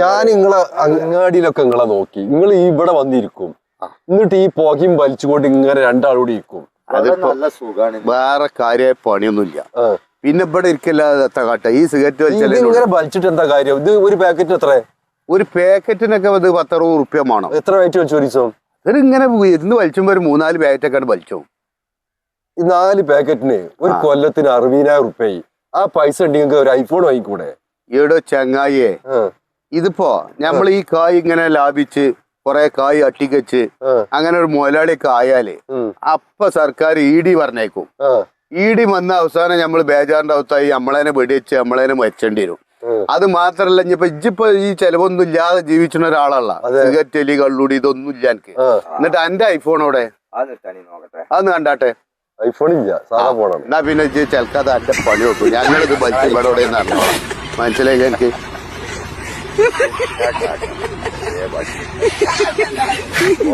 ഞാൻ നിങ്ങളെ അങ്ങാടിയിലൊക്കെ നിങ്ങളെ നോക്കി. നിങ്ങൾ ഇവിടെ വന്നിരിക്കും. എന്നിട്ട് ഈ പുകയും വലിച്ചുകൊണ്ട് ഇങ്ങനെ രണ്ടാളൂടി ഇരിക്കും. നല്ല സുഖാണ്. വേറെ കാര്യമായ പണിയൊന്നുമില്ല. ഇല്ല പിന്നെ ഇവിടെ ഇരിക്കല്ലാതെ കാട്ട. ഈ സിഗരറ്റ് വലിച്ചാൽ ഇങ്ങനെ വലിച്ചിട്ട് എന്താ കാര്യം? ഇത് ഒരു പാക്കറ്റ് എത്ര ഒരു പാക്കറ്റിനൊക്കെ ഇത് പത്തറുപത് റുപ്യ വേണം. എത്ര വെച്ചു വലിച്ചോ ദിവസം? ഇത് ഇങ്ങനെ ഇരുന്ന് വലിച്ചുമ്പോ ഒരു മൂന്നാൽ പാക്കറ്റൊക്കെ വലിച്ചോ ഈ നാല് പാക്കറ്റിന് ഒരു കൊല്ലത്തിന് അറുപതിനായിരം റുപ്യായി ആ പൈസ ഉണ്ടെങ്കിൽ ഒരു ഐഫോൺ വാങ്ങിക്കൂടെ? ഈടോ ചങ്ങായിയെ. ഇതിപ്പോ നമ്മൾ ഈ കായ് ഇങ്ങനെ ലാഭിച്ച് കുറെ കായ് അട്ടിക്കച്ച് അങ്ങനെ ഒരു മുതലാളിയൊക്കെ ആയാൽ അപ്പൊ സർക്കാർ ഇ ഡി പറഞ്ഞേക്കും. ഇ ഡി വന്ന അവസാനം നമ്മൾ ബേജാറിന്റെ അവസ്ഥായി നമ്മളതിനെ വെടിവെച്ച് നമ്മളതിനെ മരിച്ചേണ്ടി വരും. അത് മാത്രല്ല ഇനിയിപ്പോ ഇജ്ജിപ്പോ ഈ ചെലവൊന്നും ഇല്ലാതെ ജീവിച്ചുന്ന ഒരാളല്ല. സിഗരറ്റ് എലി കള്ളൂടി ഇതൊന്നും ഇല്ല എനിക്ക്. എന്നിട്ട് എന്റെ ഐഫോണോടെ അതൊന്ന് കണ്ടാട്ടെ. ഐഫോൺ ഇല്ല സാധാ ഫോണാണ്. എന്നാ പിന്നെ ചെലക്കാതെ എന്റെ പണി നോക്കും. ഞങ്ങളിത് ബൈക്ക് ഇവിടെ ഇവിടെ മനസ്സിലാക്കി എനിക്ക്